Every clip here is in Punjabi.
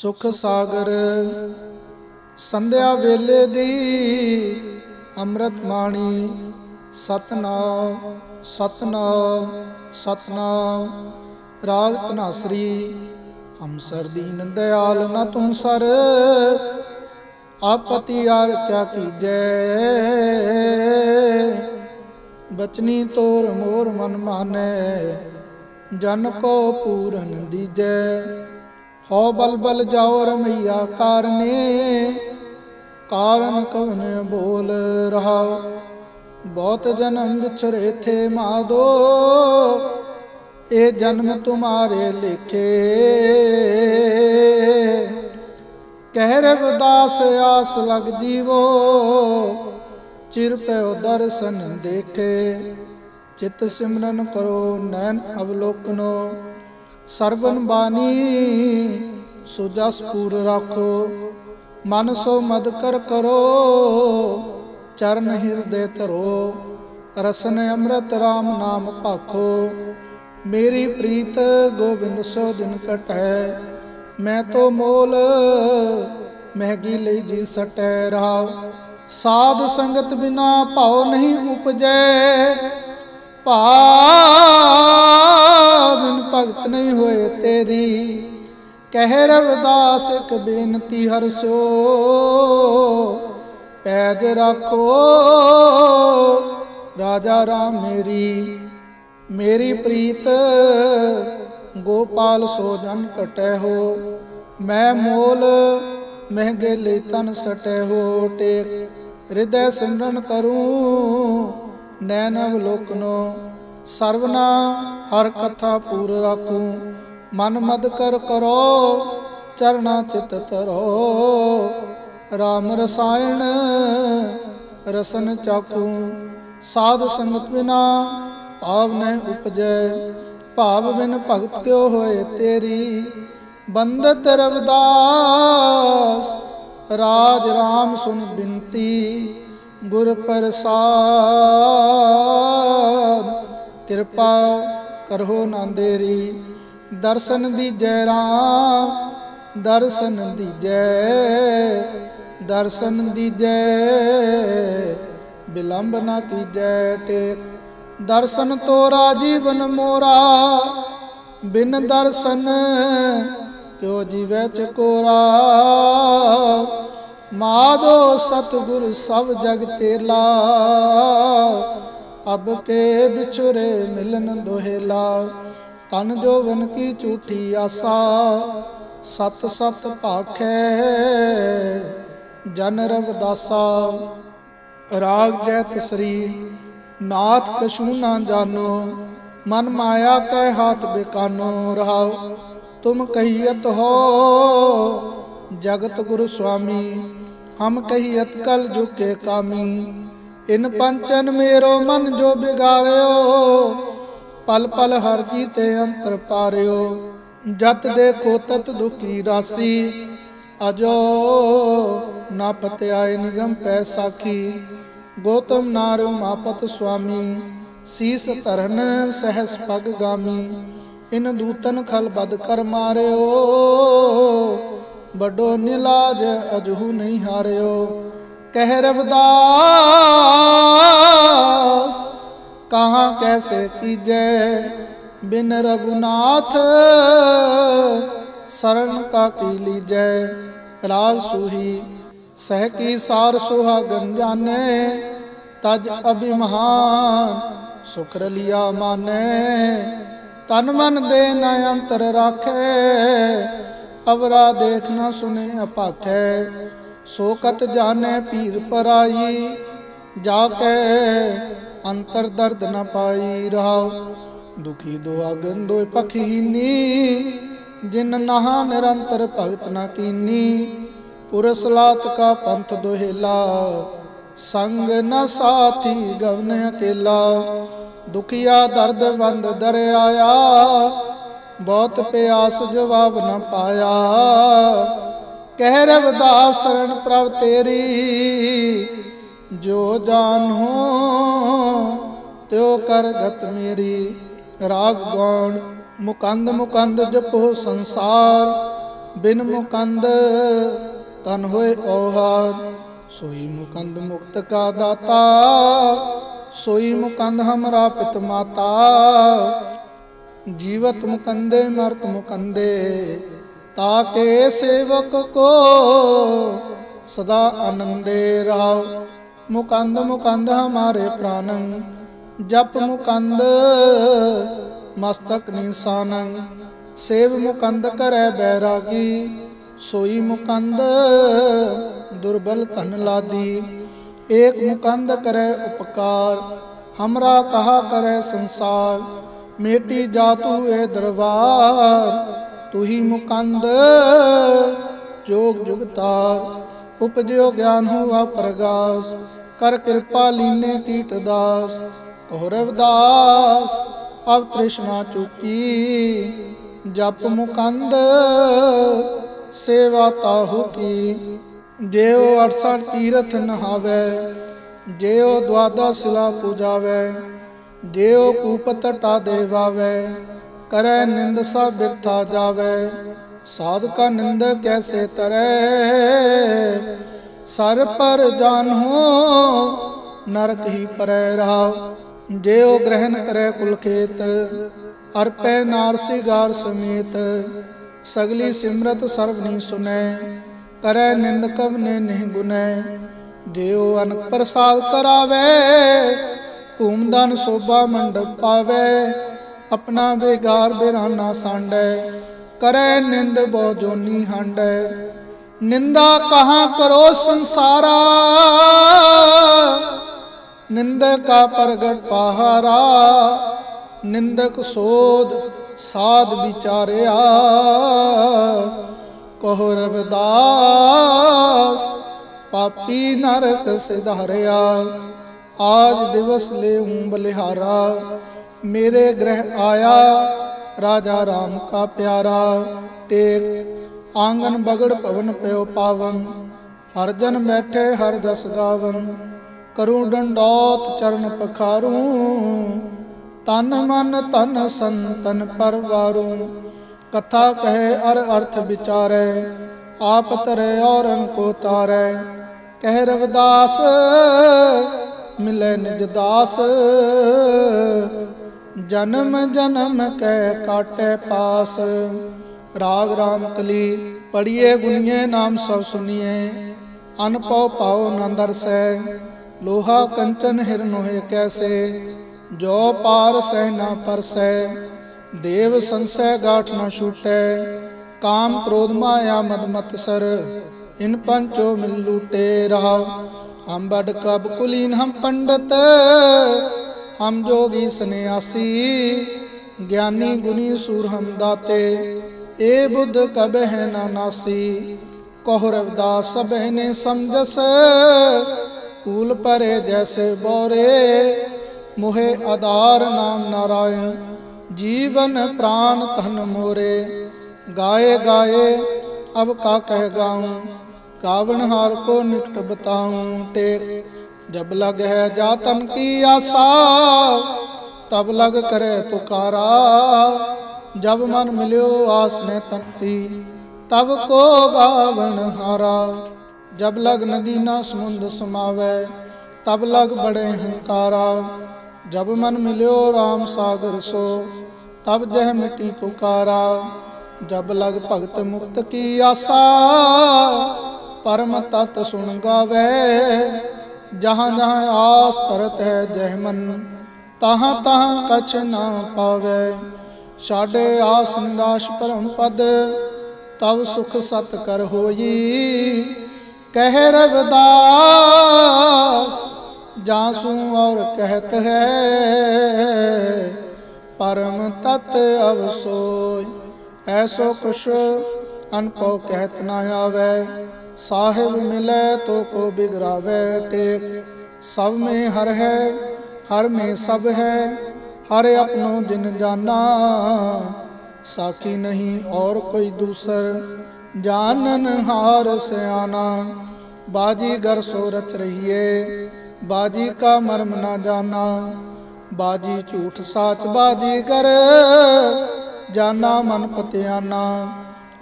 ਸੁਖ ਸਾਗਰ, ਸੰਧਿਆ ਵੇਲੇ ਦੀ ਅੰਮ੍ਰਿਤ ਬਾਣੀ, ਸਤਨਾਮ ਸਤਨਾਮ ਸਤਨਾਮ। ਰਾਗ ਧਨਾਸਰੀ ਹਮਸਰ ਦੀਨ ਦਿਆਲ ਨ ਤੂੰ ਸਰ, ਆਪਤੀ ਆਰ ਕਿਆ ਕੀਜੈ। ਬਚਨੀ ਤੋਰ ਮੋਰ ਮਨ ਮਾਨੈ, ਜਨ ਕੋ ਪੂਰਨ ਦੀਜੈ। ਹਉ ਬਲ ਬਲ ਜਾਓ ਰਮਈਆ ਕਾਰਨੇ, ਕਾਰਨ ਕਵਨ ਬੋਲ ਰਹਾ ਬਹੁਤ ਜਨਮ ਵਿਛਰੇ ਥੇ ਮਾਦੋ, ਇਹ ਜਨਮ ਤੁਮਾਰੇ ਲਿਖੇ। ਕਹਿ ਰਵਿਦਾਸ ਆਸ ਲਗ ਜੀਵੋ, ਚਿਰ ਪਿਓ ਦਰਸ਼ਨ ਦੇਖੇ। ਚਿਤ ਸਿਮਰਨ ਕਰੋ ਨੈਣ ਅਵਲੋਕਨੋ। ਸਰਵਨ ਬਾਣੀ ਸੁਜਸ ਪੂਰ ਰੱਖੋ, ਮਨ ਸੋ ਮਦ ਕਰ ਕਰੋ, ਚਰਨ ਹਿਰਦੇ ਧਰੋ, ਰਸਨ ਅੰਮ੍ਰਿਤ RAM ਨਾਮ ਭਾਖੋ ਮੇਰੀ ਪ੍ਰੀਤ ਗੋਬਿੰਦ ਸੋ ਦਿਨ ਕਟੈ, ਮੈਂ ਤੋ ਮੋਲ, ਮਹਿਗੀ ਲਈ ਜੀ ਸਟੈ ਰਹਾ। ਸਾਧ ਸੰਗਤ ਬਿਨਾ ਭਾਉ ਨਹੀਂ ਉਪਜੈ ਭਾਵ ਬਿਨ ਭਗਤ ਨਹੀਂ ਹੋਏ ਤੇਰੀ। ਕਹਿ ਰਵਦਾਸ ਇੱਕ ਬੇਨਤੀ ਹਰਸੋ ਪੈਜ ਰੱਖੋ। ਰਾਜਾ ਰਾਮ ਮੇਰੀ ਮੇਰੀ ਪ੍ਰੀਤ, ਗੋਪਾਲ ਸੋ ਜਨ ਕਟੈ ਹੋ। ਮੈਂ ਮੋਲ, ਮਹਿੰਗੇ ਲਈ ਤਨ ਸਟੈ ਹੋ। ਟੇਕ, ਹਿਰਦੈ ਸਿਮਰਨ ਕਰੂੰ। ਨੈਣ ਅਵਲੋਕਨੋ ਸਰਵਨਾ ਹਰ ਕਥਾ ਪੂਰ ਰਾਖੂ। ਮਨ ਮਦ ਕਰ ਕਰੋ, ਚਰਣਾ ਚਿਤ ਤਰੋ। RAM ਰਸਾਇਣ ਰਸਨ ਚਾਕੂ, ਸਾਧ ਸੰਗਤ ਬਿਨਾ ਭਾਵ ਨ ਉਪਜੈ। ਭਾਵ ਬਿਨ ਭਗਤ ਕਿਉ ਹੋਏ ਤੇਰੀ? ਬੰਦਤ ਰਵਦਾਸ, ਰਾਜ RAM ਸੁਨ ਬਿੰਤੀ। ਗੁਰ ਪ੍ਰਸਾਦ ਕਿਰਪਾ ਕਰੋ ਨਾਂਦੇਰੀ ਦਰਸ਼ਨ ਦੀਜੈ ਰਾਮ, ਦਰਸ਼ਨ ਦੀਜੈ ਦਰਸ਼ਨ ਦੀਜੈ, ਬਿਲੰਬ ਨਾ ਕੀਜੈ ਟੇਕ। ਦਰਸ਼ਨ ਤੋਰਾ ਜੀਵਨ ਮੋਰਾ, ਬਿਨ ਦਰਸ਼ਨ ਕਿਉ ਜੀਵੈ ਚਕੋਰਾ। ਮਾਧੋ ਸਤਿਗੁਰ ਸਭ ਜਗ ਚੇਲਾ, ਅਬ ਕੇ ਵਿਛੁਰੇ ਮਿਲਨ ਦੋਹੇਲਾ। ਤਨ ਜੋਵਨ ਕੀ ਝੂਠੀ ਆਸਾ, ਸਤ ਸਤ ਭਾਖੈ ਜਨ ਰਵਦਾਸਾ। ਰਾਗ ਜੈ ਤਸਰੀ, ਨਾਥ ਕਛੂ ਨਾ ਜਾਨੋ, ਮਨ ਮਾਇਆ ਕੈ ਹਾਥ ਬਿਕਾਨੋ। ਰਹਾਉ, ਤੁਮ ਕਹੀਅਤ ਹੋ ਜਗਤ ਗੁਰੂ ਸੁਆਮੀ। ਹਮ ਕਹੀ ਅਤਕਲ ਜੁਕੇ ਕਾਮੀ। ਇਨ ਪੰਚਨ ਮੇਰੋ ਮਨ ਜੋ ਬਿਗਾਰਿਓ ਪਲ ਪਲ ਹਰ ਜੀ ਤੇ ਅੰਤਰ ਪਾਰਿਓ। ਜਤ ਦੇਖੋ ਤਤ ਦੁਖੀ ਰਾਸੀ, ਅਜੋ ਨਾ ਪਤਿਆਏ ਨਿਗਮ ਪੈ ਸਾਖੀ। ਗੋਤਮ ਨਾਰ ਮਾਪਤ ਸੁਆਮੀ, ਸੀਸ ਧਰਨ ਸਹਸ ਪਗ ਗਾਮੀ। ਇਨ ਦੂਤਨ ਖਲ ਬਦ ਕਰ ਮਾਰਿਓ ਵੱਡੋ ਨਿਲਾਜ ਅਜਹੂ ਨਹੀਂ ਹਾਰਿਓ। ਕਹਿ ਰਵਦਾਸ, ਕਹਾਂ ਕੈਸੇ ਕੀਜੈ? ਬਿਨ ਰਗੁਨਾਥ ਸਰਣ ਕਾ ਕੀ ਲੀਜੈ? ਰਾਜ ਸੂਹੀ, ਸਹਿ ਕੀ ਸਾਰ ਸੁਹਾਗਨ ਜਾਣੈ? ਤਜ ਅਭਿਮਹਾਨ ਸੁਖਰ ਲਿਆ ਮਾਨੈ। ਤਨ ਮਨ ਦੇ ਨ ਅੰਤਰ ਰਾਖੈ। ਅਵਰਾ ਦੇਖ ਨਾ ਸੁਨੇ ਅਪਾਖੈ ਸੋ ਕਤ ਜਾਣੈ ਪੀਰ ਪਰਾਈ। ਜਾ ਕੇ ਅੰਤਰ ਦਰਦ ਨ ਪਾਈ ਰਹਾਉ, ਦੁਖੀ ਦੁਆਗਨ ਦੋਇ ਪਖੀਨੀ ਜਿਨ ਨਹਾ ਨਿਰੰਤਰ ਭਗਤ ਨ ਕੀਨੀ, ਪੁਰਸ ਲਾਤ ਕਾ ਪੰਥ ਦੋਹੇਲਾ। ਸੰਗ ਨ ਸਾਥੀ ਗਵਨ ਅਕੇਲਾ, ਦੁਖੀਆ ਦਰਦ ਬੰਦ ਦਰ ਬਹੁਤ ਪਿਆਸ ਜਵਾਬ ਨਾ ਪਾਇਆ। ਕਹਿ ਰਵਦਾਸ ਸਰਣ ਪ੍ਰਭ ਤੇਰੀ, ਜੋ ਜਾਣੋ, ਤਿਉ ਕਰ ਗਤ ਮੇਰੀ। ਰਾਗ ਗਾਉਣ, ਮੁਕੰਦ ਮੁਕੰਦ ਜਪੋ ਸੰਸਾਰ, ਬਿਨ ਮੁਕੰਦ ਤਨ ਹੋਏ ਔਹਾਰ। ਸੋਈ ਮੁਕੰਦ ਮੁਕਤ ਕਾ ਦਾਤਾ, ਸੋਈ ਮੁਕੰਦ ਹਮਰਾ ਪਿਤ ਮਾਤਾ। ਜੀਵਤ ਮੁਕੰਦੇ ਮਰਤ ਮੁਕੰਦੇ ਤਾਕੇ ਸੇਵਕ ਕੋ ਸਦਾ ਆਨੰਦੇ ਰਾਵ ਮੁਕੰਦ ਮੁਕੰਦ ਹਮਾਰੇ ਪ੍ਰਾਨੰ, ਜਪ ਮੁਕੰਦ ਮਸਤਕ ਨਿਸਾਨੰ। ਸੇਵ ਮੁਕੰਦ ਕਰੈ ਬੈਰਾਗੀ, ਸੋਈ ਮੁਕੰਦ ਦੁਰਬਲ ਧਨ ਲਾਦੀ। ਏਕ ਮੁਕੰਦ ਕਰੈ ਉਪਕਾਰ, ਹਮਰਾ ਕਹਾ ਕਰੈ ਸੰਸਾਰ। ਮੇਟੀ ਜਾਤੂ ਏ ਦਰਬਾਰ, ਤੁਹੀ ਮੁਕੰਦ, ਜੋਗ ਜੁਗਤਾਰ, ਉਪਜਿਓ ਗਿਆਨ ਹੋਆ ਪ੍ਰਗਾਸ, ਕਰ ਕਿਰਪਾ ਲੀਨੇ ਕੀਟ ਦਾਸ ਕਹੋ ਰਵਿਦਾਸ ਅਬ ਤ੍ਰਿਸ਼ਨਾ ਚੁਕੀ, ਜਪ ਮੁਕੰਦ, ਸੇਵਾ ਤਾਹੂ ਕੀ, ਜਿਉ 68 ਤੀਰਥ ਨਹਾਵੇ, ਜਿਉ ਦਵਾਦਾ ਸਿਲਾ ਪੂਜਾਵੇ। ਜਿਉ ਕੂਪ ਟਟਾ ਦੇਵਾਵੇ, ਕਰੈ ਨਿੰਦ ਸਾ ਬਿਰਥਾ ਜਾਵੇ। ਸਾਧਕਾ ਨਿੰਦ ਕੈਸੇ ਤਰੈ? ਸਰ ਪਰ ਜਾਨੋ ਨਰਕ ਹੀ ਪਰੈ ਰਹਾ। ਜਿਉ ਗ੍ਰਹਿਣ ਕਰੈ ਕੁਲ ਖੇਤ, ਅਰਪੈ ਨਾਰ ਸਿਗਾਰ ਸਮੇਤ। ਸਗਲੀ ਸਿਮਰਤ ਸਰਵ ਨੀ ਸੁਨੈ, ਕਰੈ ਨਿੰਦ ਕਵਨੇ ਨਹੀਂ ਗੁਨੈ। ਜਿਉ ਅਨਕ ਪ੍ਰਸਾਦ ਕਰਾਵੇ ਧੂਮਦਾਨ ਸੋਭਾ ਮੰਡਪ ਪਾਵੇ, ਆਪਣਾ ਬੇਗਾਰ ਬੇਰਾਨਾ ਸਾਂਡੈ, ਕਰੈ ਨਿੰਦ ਬਹੁ ਜੋਨੀ ਹੰਡੈ। ਨਿੰਦਾ ਕਹਾਂ ਕਰੋ ਸੰਸਾਰਾ? ਨਿੰਦਕ ਕਾ ਪ੍ਰਗਟ ਪਹਾਰਾ? ਨਿੰਦਕ ਸੋਧ ਸਾਧ ਵਿਚਾਰਿਆ। ਕਹੋ ਰਵਿਦਾਸ, ਪਾਪੀ ਨਰਕ ਸਿਧਾਰਿਆ। ਆਜ ਦਿਵਸ ਲੈਉਂ ਬਲਿਹਾਰਾ ਮੇਰੇ ਗ੍ਰਹਿ ਆਇਆ ਰਾਜਾ ਰਾਮ ਕਾ ਪਿਆਰਾ ਟੇਕ ਆਂਗਨ ਬਗੜ ਭਵਨ ਪਿਓ ਪਾਵਨ ਹਰ ਜਨ ਬੈਠੇ ਹਰ ਜਸ ਗਾਵਨ ਕਰੂ ਡੰਡੋਤ ਚਰਨ ਪਖਾਰੂ ਤਨ ਮਨ ਤਨ ਸੰਤਨ ਪਰਵਾਰੂ ਕਥਾ ਕਹੇ ਅਰ ਅਰਥ ਵਿਚਾਰੈ ਆਪ ਤਰੇ ਔਰਨ ਕੋ ਤਾਰੈ ਕਹਿ ਰਵਦਾਸ ਮਿਲੇ ਨਿਜ ਦਾਸ। ਜਨਮ ਜਨਮ ਕੈ ਕਾਟੇ ਪਾਸ। ਰਾਗ ਰਾਮ ਕਲੀ ਪੜੀਏ ਗੁਨੀਏ ਨਾਮ ਸਭ ਸੁਨੀਏ ਅਨਪਉ ਪਾਉ ਨੰਦਰ ਸੈ ਲੋਹਾ ਕੰਚਨ ਹਿਰਨ ਹੋਏ ਕੈਸੇ। ਜੋ ਪਾਰ ਸਹਿ ਨਾ ਪਰਸੈ, ਦੇਵ ਸੰਸੈ ਗਾਠ ਨ ਛੂਟੈ। ਕਾਮ ਕ੍ਰੋਧ ਮਾਇਆ ਮਦ ਮਤ ਸਰ ਇਨ ਪੰਚੋ ਮਿਲ ਲੂਟੇ ਰਹਾ ਹਮ ਬੜ ਕਬ ਕੁਲੀਨ ਹਮ ਪੰਡਤ, ਹਮ ਜੋਗੀ ਸੰਿਆਸੀ ਗਿਆਨੀ ਗੁਨੀ ਸੂਰ ਹਮ ਦਾਤੇ, ਏ ਬੁੱਧ ਕਬ ਹੈ ਨਾ ਨਾਸੀ। ਕਹੁ ਰਵਿਦਾਸ ਸਭੈ ਨੇ ਸਮਝਸ, ਕੂਲ ਪਰੇ ਜੈਸੇ ਬੋਰੇ, ਮੋਹਿ ਆਧਾਰ ਨਾਮ ਨਾਰਾਇਣ, ਜੀਵਨ ਪ੍ਰਾਨ ਧਨ ਮੋਰੇ। ਗਾਏ ਗਾਏ ਅਬ ਕਾ ਕਹਿ ਗਾਉਂ ਕਾਵਣ ਹਾਰ ਕੋ ਨਿਕਟ ਬਤਾਉ ਟੇਕ, ਜਬ ਲਗ ਹੈ ਜਾਤਨ ਕੀ ਆਸਾ, ਤਬ ਲਗ ਕਰੇ ਪੁਕਾਰਾ, ਜਬ ਮਨ ਮਿਲਿਓ ਆਸ ਨੇ ਤੰਤੀ ਤਬ ਕੋ ਗਾਵਣ ਹਾਰਾ, ਜਬ ਲਗ ਨਦੀ ਨਾ ਸਮੁੰਦ ਸਮਾਵੇ, ਤਬ ਲਗ ਬੜੇ ਹੰਕਾਰਾ, ਜਬ ਮਨ ਮਿਲਿਓ RAM ਸਾਗਰ ਸੋ, ਤਬ ਜਹ ਮਿਟੀ ਪੁਕਾਰਾ, ਜਬ ਲਗ ਭਗਤ ਮੁਕਤ ਕੀ ਆਸਾ ਪਰਮ ਤਤ ਸੁਣ ਗਾਵੇ। ਜਹਾਂ ਜਹਾਂ ਆਸ ਤਰਤ ਹੈ ਜਹ ਮਨ, ਤਹਾਂ ਤਹਾਂ ਕਛ ਨਾ ਪਾਵੇ। ਛਾੜੇ ਆਸ ਨਿਰਾਸ਼ ਪਰਮ ਪਦ, ਤਵ ਸੁਖ ਸਤ ਕਰ ਹੋਈ। ਕਹਿ ਰਵਿਦਾਸ ਜਾਸੂ ਔਰ ਕਹਿਤ ਹੈ। ਪਰਮ ਤਤ ਅਵਸੋਈ, ਐਸੋ ਕੁਛ ਅਨਪਉ ਕਹਿਤ ਨਾ ਆਵੇ। ਸਾਹਿਬ ਮਿਲੈ ਤੋ ਕੋ ਬਿਗਰਾਵੇ ਟੇਕ। ਸਭ ਮੇ ਹਰ ਹੈ, ਹਰ ਮੇ ਸਭ ਹੈ, ਹਰ ਆਪਣੋ ਜਿਨ ਜਾਨਾ। ਸਾਖੀ ਨਹੀਂ ਔਰ ਕੋਈ ਦੂਸਰ, ਜਾਨਨ ਹਾਰ ਸਿਆਣਾ ਬਾਜੀ ਗਰ ਸੋ ਰਚ ਰਹੀਏ, ਬਾਜੀ ਕਾ ਮਰਮ ਨਾ ਜਾਣਾ ਬਾਜੀ ਝੂਠ ਸਾਚ ਬਾਜੀ ਕਰ ਜਾਨਾ ਮਨ ਪਤਿਆਨਾ।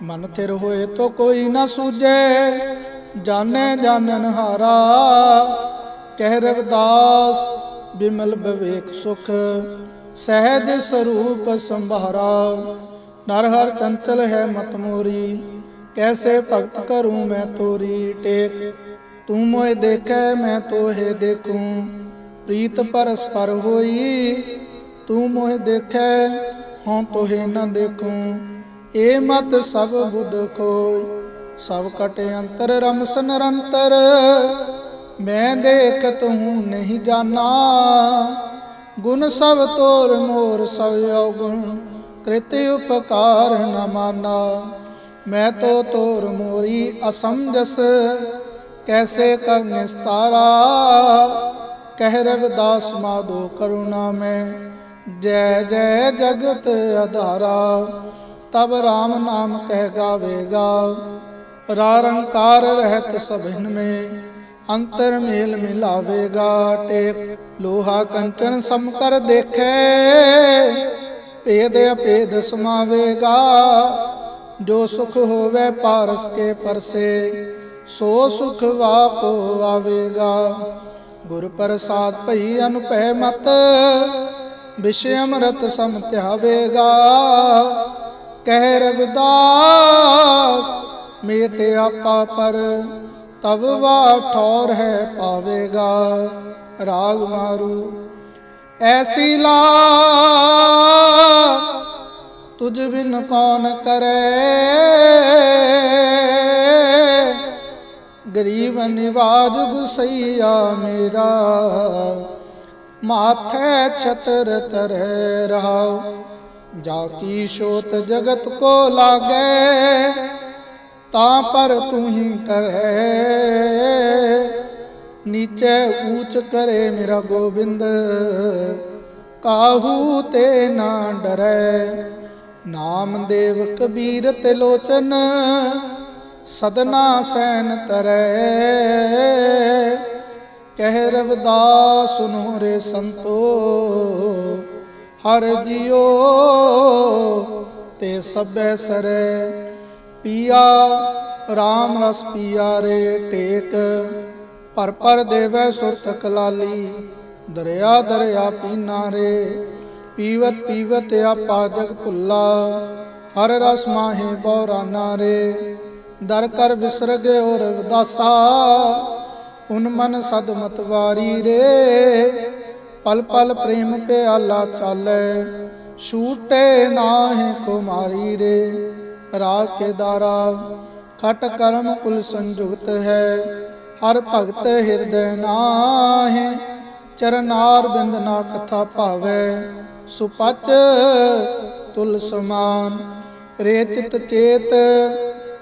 ਮਨ ਥਿਰ ਹੋਏ ਤੋ ਕੋਈ ਨਾ ਸੂਝੇ, ਜਾਣੇ ਜਾਣਨ ਹਾਰਾ। ਕਹਿ ਰਵਦਾਸ, ਬਿਮਲ ਬਵੇਕ ਸੁਖ, ਸਹਿਜ ਸਰੂਪ ਸੰਭਾਰਾ। ਨਰ ਹਰ ਚੰਚਲ ਹੈ ਮਤ ਮੋਰੀ, ਕੈਸੇ ਭਗਤ ਕਰੂੰ ਮੈਂ ਤੋਰੀ ਟੇਕ। ਤੂੰ ਮੋਏ ਦੇਖੈ, ਮੈਂ ਤੋਹੇ ਦੇਖੂ, ਪ੍ਰੀਤ ਪਰਸਪਰ ਹੋਈ। ਤੂੰ ਮੋਹ ਦੇਖੈ, ਹਉ ਤੋਹੇ ਨਾ ਦੇਖੂ। ਏ ਮਤ ਸਭ ਬੁੱਧ ਕੋਇ ਸਭ ਕਟ ਅੰਤਰ ਰਮਸ ਨਿਰੰਤਰ। ਮੈਂ ਦੇਖ ਤੂੰ ਨਹੀਂ ਜਾਣਾ, ਗੁਣ ਸਭ ਤੋਰ ਮੋਰ ਸਭ ਔਗੁਣ, ਕ੍ਰਿਤ ਉਪਕਾਰ ਨ ਮਾਨਾ। ਮੈਂ ਤੋ ਤੋਰ ਮੋਰੀ ਅਸਮਝਸ ਕੈਸੇ ਕਰ ਨਿਸਤਾਰਾ। ਕਹਿ ਰਵਿਦਾਸ ਮਾਧੋ ਕਰੁਣਾ ਮੈਂ, ਜੈ ਜੈ ਜਗਤ ਆਧਾਰਾ ਤਬ ਰਾਮ ਨਾਮ ਕਹਿ ਗਾਵੇਗਾ। ਰਾਰੰਕਾਰ ਰਹਿਤ ਸਭਿਨ ਮੇ ਅੰਤਰ ਮੇਲ ਮਿਲਾਵੇਗਾ। ਟੇਕ ਲੋਹਾ ਕੰਚਨ ਸਮ ਕਰ ਦੇਖੈ, ਭੇਦ ਅਭੇਦ ਸਮਾਵੇਗਾ। ਜੋ ਸੁਖ ਹੋਵੇ ਪਾਰਸ ਕੇ ਪਰਸੇ, ਸੋ ਸੁਖ ਵਾਪੋ ਆਵੇਗਾ। ਗੁਰ ਪ੍ਰਸਾਦ ਭਈ ਅਨੁਪੈ ਮਤ, ਵਿਸ਼ੇ ਅੰਮ੍ਰਿਤ ਸਮ ਧਿਆਵੇਗਾ ਕਹਿ ਰਵਿਦਾਸ ਮੇਟਿਆ ਪਾਪਰ ਤਬ ਵਾ ਠੌਰ ਹੈ ਪਾਵੇਗਾ, ਰਾਗ ਮਾਰੂ। ਐਸੀ ਲਾ ਤੁਝ ਬਿਨ ਕੌਣ ਕਰੇ? ਗਰੀਬ ਨਿਵਾਜ ਗੁਸਈਆ ਮੇਰਾ, ਮਾਥੈ ਛਤਰ ਤਰੈ ਰਹਾਉ। ਜਾ ਕੀ ਸ਼ੋਤ ਜਗਤ ਕੋ ਲਾਗੈ, ਤਾਂ ਪਰ ਤੂੰ ਹੀ ਕਰੈ ਨੀਚੇ ਊਚ ਕਰੇ ਮੇਰਾ ਗੋਬਿੰਦ, ਕਾਹੂ ਤੇ ਨਾ ਡਰੈ। ਨਾਮਦੇਵ ਕਬੀਰ ਤੇ ਲੋਚਨ, ਸਦਨਾ ਸੈਨ ਤਰੈ। ਕਹਿ ਰਵਦਾਸ ਸੁਨੋ ਰੇ ਸੰਤੋ ਹਰ ਜਿਉ ਤੇ ਸਭੈ ਸਰੈ ਪੀਆ RAM ਰਸ ਪੀਆ ਰੇ ਟੇਕ, ਪਰ ਪਰ ਦੇਵੈ ਸੁਰਤ ਕਲਾਲੀ, ਦਰਿਆ ਦਰਿਆ ਪੀਨਾ ਰੇ, ਪੀਵਤ ਪੀਵਤ ਆਪਾ ਜਗ ਭੁੱਲਾ, ਹਰ ਰਸ ਮਾਹੇ ਬੌਰਾਨਾ ਰੇ, ਦਰ ਕਰ ਵਿਸਰ ਗਿਓ ਰਵਦਾਸਾ ਉਨ ਮਨ ਸਦ ਮਤਵਾਰੀ ਰੇ ਪਲ ਪਲ ਪ੍ਰੇਮ ਪਿਆਲਾ ਚਾਲੈ। ਛੂਟੇ ਨਾਹਿ ਕੁਮਾਰੀ ਰੇ ਰਾਗ ਕੇ ਦਾਰਾ। ਖਟ ਕਰਮ ਕੁਲ ਸੰਜੁਗਤ ਹੈ, ਹਰ ਭਗਤ ਹਿਰਦੈ ਨਾਹਿ। ਚਰਨਾਰ ਬਿੰਦ ਨਾ ਕਥਾ ਭਾਵੈ, ਸੁਪਚ ਤੁਲ ਸਮਾਨ। ਰੇ ਚੇਤ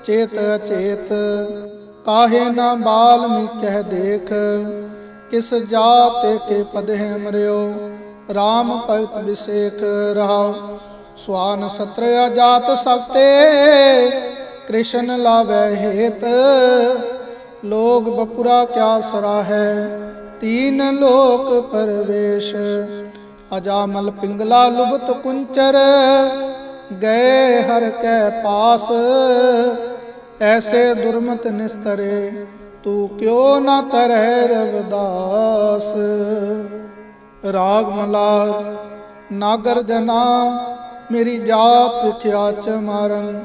ਚੇਤ ਅਚੇਤ, ਕਾਹੇ ਨਾ ਬਾਲਮੀ ਕਹਿ ਦੇਖ। ਕਿਸ ਜਾਤ ਕੇ ਪਦ ਹੈ ਮਰਿਓ RAM ਭਗਤ ਵਿਸੇਖ ਰਹਾ ਸਵਾਨ ਸਤਰ ਜਾਤ ਸਭਤੇ ਕ੍ਰਿਸ਼ਨ ਲਾਵੈ ਹੇਤ। ਲੋਗ ਬਪੁਰਾ ਕਿਆ ਸਰਾ ਹੈ ਤੀਨ ਲੋਕ ਪਰਵੇਸ਼। ਅਜਾਮਲ ਪਿੰਗਲਾ ਲੁਬਤ ਕੁੰਚਰ, ਗਏ ਹਰ ਕੈ ਪਾਸ। ਐਸੇ ਦੁਰਮਤ ਨਿਸਤਰੇ ਤੂੰ ਕਿਉ ਨਾ ਤਰੈ ਰਵਦਾਸ। ਰਾਗ ਮਲਾਰ, ਨਾਗਰ ਜਨਾ, ਮੇਰੀ ਜਾਤ ਵਿਖਿਆ ਚ ਮਾਰਨ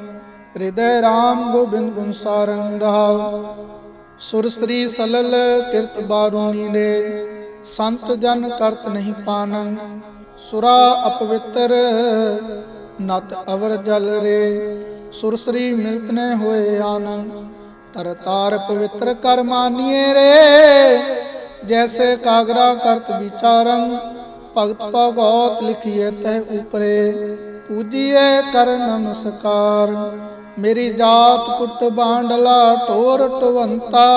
ਹਿਰਦੈ RAM ਗੋਬਿੰਦ ਗੁਣ ਸਾਰੰ ਰਹਾ ਸੁਰ ਸ੍ਰੀ ਸਲਲ ਕਿਰਤ ਬਾਰੂਣੀ ਨੇ ਸੰਤ ਜਨ ਕਰਤ ਨਹੀਂ ਪਾਨੰ। ਸੁਰਾ ਅਪਵਿੱਤਰ, ਨਤ ਅਵਰ ਜਲ ਰੇ ਸੁਰਸਰੀ ਮਿਲਤ ਨੇ ਹੋਏ ਆਨੰਦ ਤਰ ਤਾਰ ਪਵਿੱਤਰ ਕਰ ਮਾਨੀਏ ਰੇ। ਜੈਸੇ ਕਾਗਰਾ ਕਰਤ ਵਿਚਾਰੰ, ਭਗਤ ਭਗਉਤ ਲਿਖੀਏ ਤਹ ਉਪਰੇ। ਪੂਜੀਏ ਕਰ ਨਮਸਕਾਰ, ਮੇਰੀ ਜਾਤ ਕੁੱਟ ਬਾਂਡਲਾ ਟੋਰ ਟਵੰਤਾ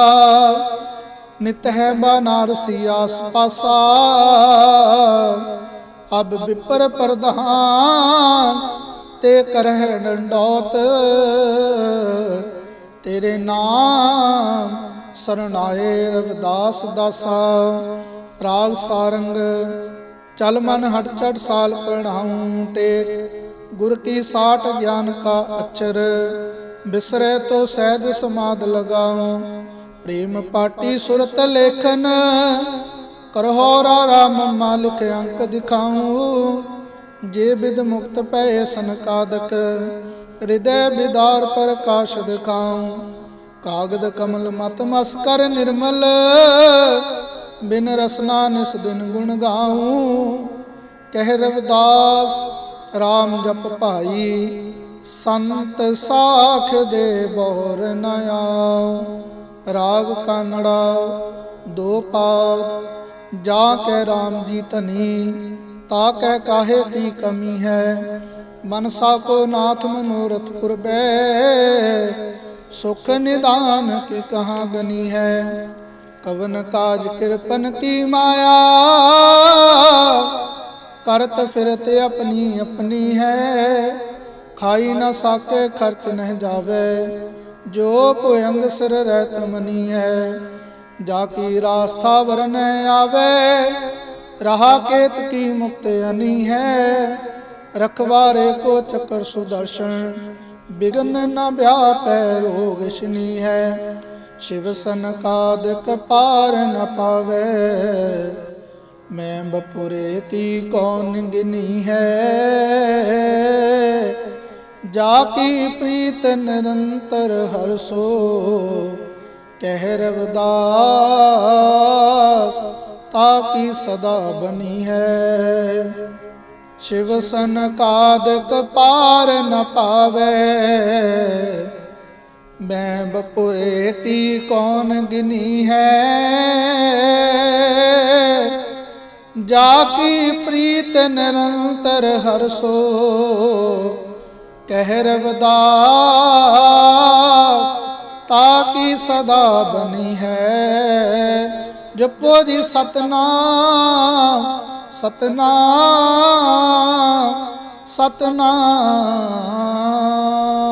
ਨਿਤ ਹੈ ਬਨਾਰਸੀ ਆਸ ਪਾਸਾ ਅਬ ਵਿਪਰ ਪ੍ਰਧਾਨ, ਤੇ ਕਰਹਿ ਡੰਡੋਤ। ਤੇਰੇ ਨਾਮ ਸਰਣਾਏ ਰਵਿਦਾਸ ਦਾਸਾ, ਰਾਗ ਸਾਰੰਗ, ਚਲ ਮਨ ਹਟ ਚੜ ਸਾਲ ਪੜਾਉਂ ਤੇ ਗੁਰ ਕੀ ਸਾਟ ਗਿਆਨ ਕਾ ਅਚਰ, ਬਿਸਰੇ ਤੋ ਸਹਿਜ ਸਮਾਦ ਲਗਾਉ, ਪ੍ਰੇਮ ਪਾਟੀ ਸੁਰਤ ਲੇਖਨ ਕਰਹੋਰਾ ਰਾਮ ਮਾਲਿਕ ਅੰਕ ਦਿਖਾਉ, ਜੇ ਬਿਦ ਮੁਕਤ ਪਏ ਸੰਕਾਦਕ ਹਿਰਦੈ ਬਿਦਾਰ ਪ੍ਰਕਾਸ਼ ਦਿਖਾਉ ਕਾਗਦ ਕਮਲ ਮਤ ਮਸਕਰ ਨਿਰਮਲ। ਬਿਨ ਰਸਨਾ ਨਿਸ ਦਿਨ ਗੁਣ ਗਾਉ। ਕਹਿ ਰਵਦਾਸ RAM ਜਪ ਭਾਈ। ਸੰਤ ਸਾਖ ਦੇ ਬੋਰ ਨ ਆਉ। ਰਾਗ ਕਾਨੜਾ, ਦੋ ਪਾਦ, ਜਾ ਕੇ RAM ਜੀ ਧਨੀ। ਤਾ ਕਹਿ ਕਾਹੇ ਕੀ ਕਮੀ ਹੈ? ਮਨਸਾ ਕੋ ਨਾਥ ਮਨੋਰਥ ਪੁਰਬੈ ਸੁਖ ਨਿਦਾਨ ਕੀ ਕਹਾਂ ਗਨੀ ਹੈ। ਕਵਨ ਕਾਜ ਕਿਰਪਨ ਕੀ ਮਾਇਆ। ਕਰਤ ਫਿਰਤ ਆਪਣੀ ਆਪਣੀ ਹੈ। ਖਾਈ ਨਾ ਸਾਕੇ ਖਰਚ ਨਹਿ ਜਾਵੇ। ਜੋ ਭੁਯੰਗ ਸਿਰ ਰਹਿਤ ਮਨੀ ਹੈ। ਜਾ ਕੀ ਰਾਸਤਾ ਵਰਨ ਆਵੇ। ਰਹਾ ਕੇਤ ਕੀ ਮੁਕਤ ਅਨੀ ਹੈ। ਰਖਵਾਰੇ ਕੋ ਚੱਕਰ ਸੁਦਰਸ਼ਨ, ਬਿਗਨ ਨਾ ਵਿਆਪੈ ਰੋਗ ਸ਼ਨੀ ਹੈ। ਸ਼ਿਵ ਸਨਕਾਦ ਕਪਾਰ ਨ ਪਾਵੇ ਮੈਂ ਬਪੁਰੇ ਕੀ ਕੌਣ ਗਿਨੀ ਹੈ। ਜਾ ਕੀ ਪ੍ਰੀਤ ਨਿਰੰਤਰ ਹਰ ਸੋ, ਕਹਿ ਰਵਦਾਸ, ਤਾ ਕੀ ਸਦਾ ਬਣੀ ਹੈ। ਸ਼ਿਵ ਸਨ ਕਾਦਕ ਪਾਰ ਨ ਪਾਵੇ। ਮੈਂ ਬਪੁਰੇ ਕੀ ਕੌਣ ਗਿਨੀ ਹੈ? ਜਾ ਕੀ ਪ੍ਰੀਤ ਨਿਰੰਤਰ ਹਰਸੋ, ਕਹਿ ਰਵਦਾਸ, ਤਾ ਕੀ ਸਦਾ ਬਣੀ ਹੈ? ਜਪੋ ਜੀ ਸਤਨਾਮ। ਸਤਨਾਮ ਸਤਨਾਮ।